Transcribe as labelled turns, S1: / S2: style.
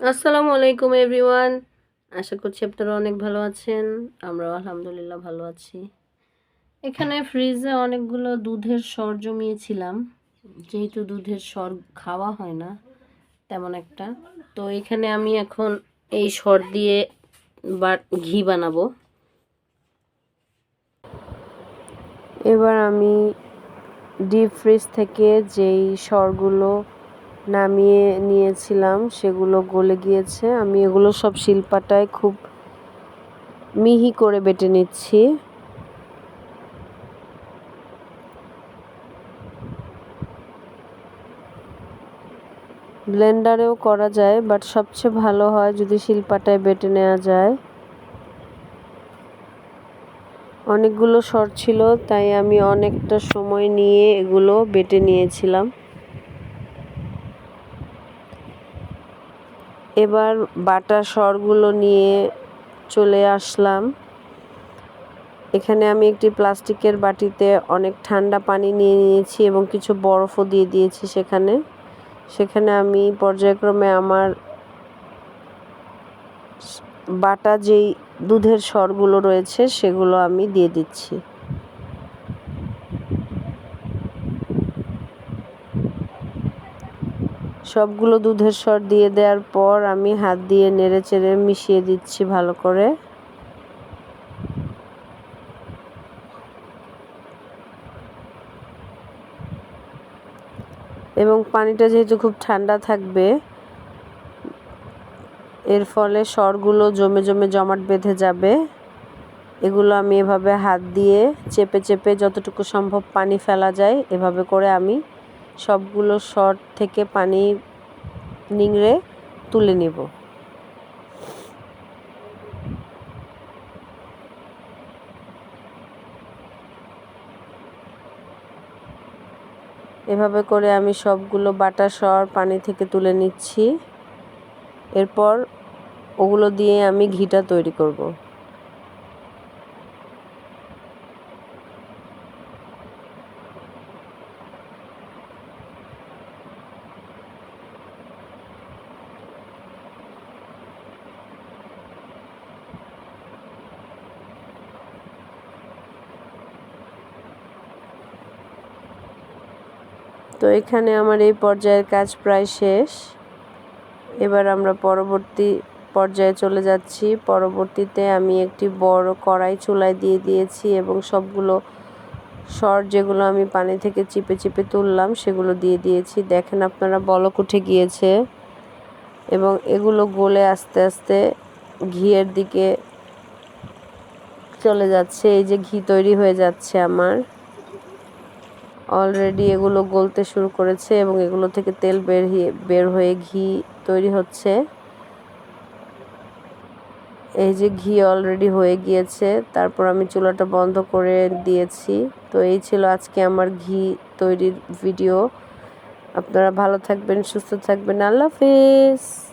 S1: আসসালামু আলাইকুম, এভরিওয়ান। আশা করছি আপনারা অনেক ভালো আছেন। আমরাও আলহামদুলিল্লাহ ভালো আছি। এখানে ফ্রিজে অনেকগুলো দুধের সর জমিয়েছিলাম। যেহেতু দুধের সর খাওয়া হয় না, তেমন একটা। তো এখানে আমি এখন এই সর দিয়ে বা ঘি বানাবো।
S2: এবার আমি ডিপ ফ্রিজ থেকে যেই সরগুলো নামিয়ে নিয়েছিলাম, সেগুলো গলে গিয়েছে। আমি এগুলো সব শিলপাটায় খুব মিহি করে বেটে নিচ্ছি। ব্লেন্ডারেও করা যায়, বাট সবচেয়ে ভালো হয় যদি শিলপাটায় বেটে নেওয়া যায়। অনেকগুলো সর ছিল, তাই আমি অনেকটা সময় নিয়ে এগুলো বেটে নিয়েছিলাম। এবার বাটা সরগুলো নিয়ে চলে আসলাম। এখানে আমি একটি প্লাস্টিকের বাটিতে অনেক ঠান্ডা পানি নিয়ে নিয়েছি এবং কিছু বরফও দিয়ে দিয়েছি সেখানে। সেখানে আমি পর্যায়ক্রমে আমার বাটা যেই দুধের সরগুলো রয়েছে সেগুলো আমি দিয়ে দিচ্ছি। সবগুলো দুধের সর দিয়ে দেওয়ার পর আমি হাত দিয়ে নেড়ে চেড়ে মিশিয়ে দিচ্ছি ভালো করে। এবং পানিটা যেহেতু খুব ঠান্ডা থাকবে, এর ফলে সরগুলো জমে জমে জমাট বেঁধে যাবে। এগুলো আমি এভাবে হাত দিয়ে চেপে চেপে যতটুকু সম্ভব পানি ফেলা যায়, এভাবে করে আমি সবগুলো সর থেকে পানি নিংড়ে তুলে নিব। এভাবে করে আমি সবগুলো বাটা সর পানি থেকে তুলে নিচ্ছি। এরপর ওগুলো দিয়ে আমি ঘিটা তৈরি করব। তো এখানে আমার এই পর্যায়ের কাজ প্রায় শেষ। এবার আমরা পরবর্তী পর্যায়ে চলে যাচ্ছি। পরবর্তীতে আমি একটি বড় কড়াই চুলায় দিয়ে দিয়েছি এবং সবগুলো সর যেগুলো আমি পানি থেকে চিপে চিপে তুললাম সেগুলো দিয়ে দিয়েছি। দেখেন আপনারা বলক উঠে গিয়েছে এবং এগুলো গলে আস্তে আস্তে ঘিয়ের দিকে চলে যাচ্ছে। এই যে ঘি তৈরি হয়ে যাচ্ছে আমার। অলরেডি এগুলো গলতে শুরু করেছে এবং এগুলো থেকে তেল বের বের হয়ে ঘি তৈরি হচ্ছে। এই যে ঘি অলরেডি হয়ে গিয়েছে, তারপর আমি চুলাটা বন্ধ করে দিয়েছি। তো এই ছিল আজকে আমার ঘি তৈরির ভিডিও। আপনারা ভালো থাকবেন, সুস্থ থাকবেন। আল্লাহ হাফিজ!